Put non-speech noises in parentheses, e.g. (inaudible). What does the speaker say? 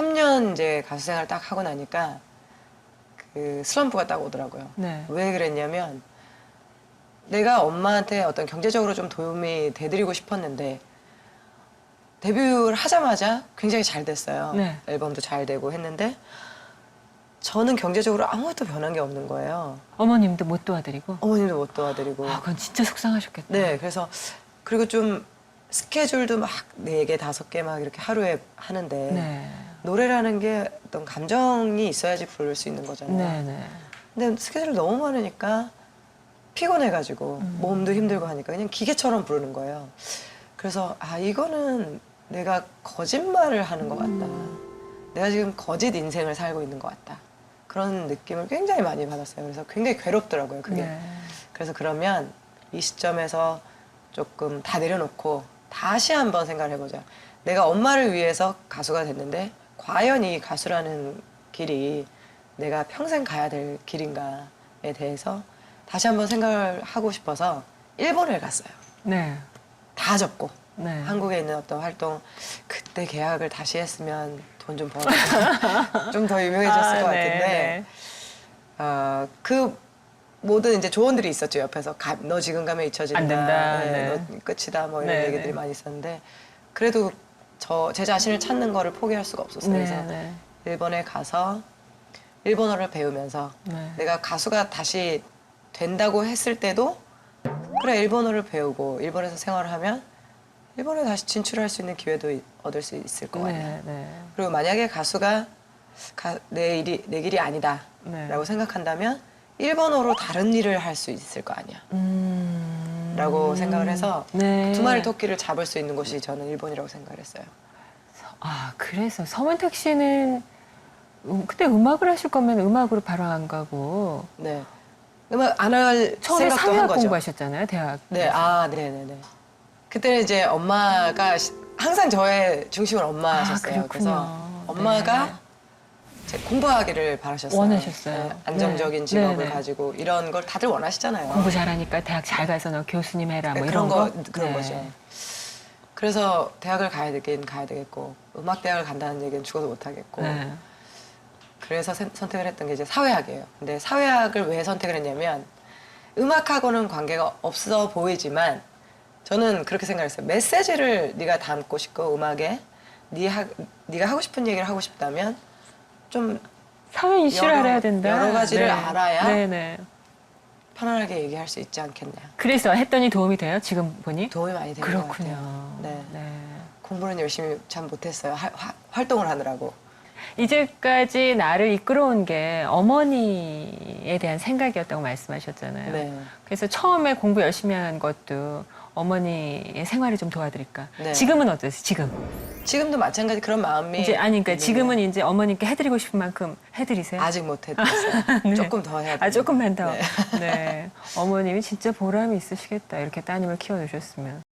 3년 이제 가수 생활 딱 하고 나니까 그 슬럼프가 딱 오더라고요. 네. 왜 그랬냐면 내가 엄마한테 어떤 경제적으로 좀 도움이 돼드리고 싶었는데 데뷔를 하자마자 굉장히 잘 됐어요. 네. 앨범도 잘 되고 했는데 저는 경제적으로 아무것도 변한 게 없는 거예요. 어머님도 못 도와드리고. 어머님도 못 도와드리고. 아, 그건 진짜 속상하셨겠다. 네, 그래서 그리고 좀 스케줄도 막 네 개, 다섯 개 막 이렇게 하루에 하는데 네. 노래라는 게 어떤 감정이 있어야지 부를 수 있는 거잖아요. 네, 네. 근데 스케줄이 너무 많으니까 피곤해가지고 음. 몸도 힘들고 하니까 그냥 기계처럼 부르는 거예요. 그래서 아 이거는 내가 거짓말을 하는 것 같다. 내가 지금 거짓 인생을 살고 있는 것 같다. 그런 느낌을 굉장히 많이 받았어요. 그래서 굉장히 괴롭더라고요. 그게. 네. 그래서 그러면 이 시점에서 조금 다 내려놓고 다시 한번 생각을 해보자. 내가 엄마를 위해서 가수가 됐는데 과연 이 가수라는 길이 내가 평생 가야 될 길인가에 대해서 다시 한번 생각을 하고 싶어서 일본을 갔어요. 네. 다 접고 네. 한국에 있는 어떤 활동 그때 계약을 다시 했으면 돈 좀 벌어 (laughs) 좀더 유명해졌을 아, 것 네, 같은데 네. 어, 그 모든 이제 조언들이 있었죠 옆에서 가- 너 지금 가면 잊혀진다 안 된다, 네, 네. 너 끝이다 뭐 이런 네, 얘기들이 네. 많이 있었는데 그래도 저 제 자신을 찾는 거를 포기할 수가 없었어요 네, 그래서 네. 일본에 가서 일본어를 배우면서 네. 내가 가수가 다시 된다고 했을 때도 그래 일본어를 배우고 일본에서 생활을 하면 일본에 다시 진출할 수 있는 기회도 이- 얻을 수 있을 거 아니야. 네, 네. 그리고 만약에 가수가 가- 내 일이 내 길이 아니다라고 네. 생각한다면 일본어로 다른 일을 할 수 있을 거 아니야. 음. 라고 생각을 해서 네. 두 마리 토끼를 잡을 수 있는 곳이 저는 일본이라고 생각을 했어요. 아, 그래서 서문택 씨는 음, 그때 음악을 하실 거면 음악으로 바로 안 가고 네. 음악 안 할 처음에 생각도 한 사회학 거죠. 공부하셨잖아요, 대학. 네, 아, 네, 네, 네. 그때는 이제 엄마가 시- 항상 저의 중심은 엄마셨어요. 아, 그래서. 엄마가 네. 공부하기를 바라셨어요. 원하셨어요. 네, 안정적인 네. 직업을 네, 네. 가지고 이런 걸 다들 원하시잖아요. 공부 잘하니까 대학 잘 가서 너 교수님 해라 뭐 네, 이런 그런 거. 거, 그런 네. 거죠. 그래서 대학을 가야 되긴 가야 되겠고 음악 대학을 간다는 얘기는 죽어도 못 하겠고 네. 그래서 선- 선택을 했던 게 이제 사회학이에요. 근데 사회학을 왜 선택을 했냐면 음악하고는 관계가 없어 보이지만 저는 그렇게 생각했어요. 메시지를 네가 담고 싶고 음악에 네 하, 네가 하고 싶은 얘기를 하고 싶다면 좀 사회 이슈를 여러- 알아야 된다. 여러 가지를 알아야 네, 네. 편안하게 얘기할 수 있지 않겠냐. 그래서 했더니 도움이 돼요? 지금 보니? 도움이 많이 되는 것 그렇군요. 같아요. 네. 네. 공부는 열심히 참 못했어요. 하- 화- 활동을 하느라고. 이제까지 나를 이끌어온 게 어머니에 대한 생각이었다고 말씀하셨잖아요. 네. 그래서 처음에 공부 열심히 한 것도 어머니의 생활을 좀 도와드릴까. 네. 지금은 어떠세요? 지금 지금도 마찬가지 그런 마음이 이제 아니 그러니까 있는데 지금은 이제 어머님께 해드리고 싶은 만큼 해드리세요. 아직 못 해드렸어요. (laughs) 네. 조금 더 해야 돼요. 아 조금만 더. 네. 네. 어머님이 진짜 보람이 있으시겠다. 이렇게 따님을 키워놓으셨으면.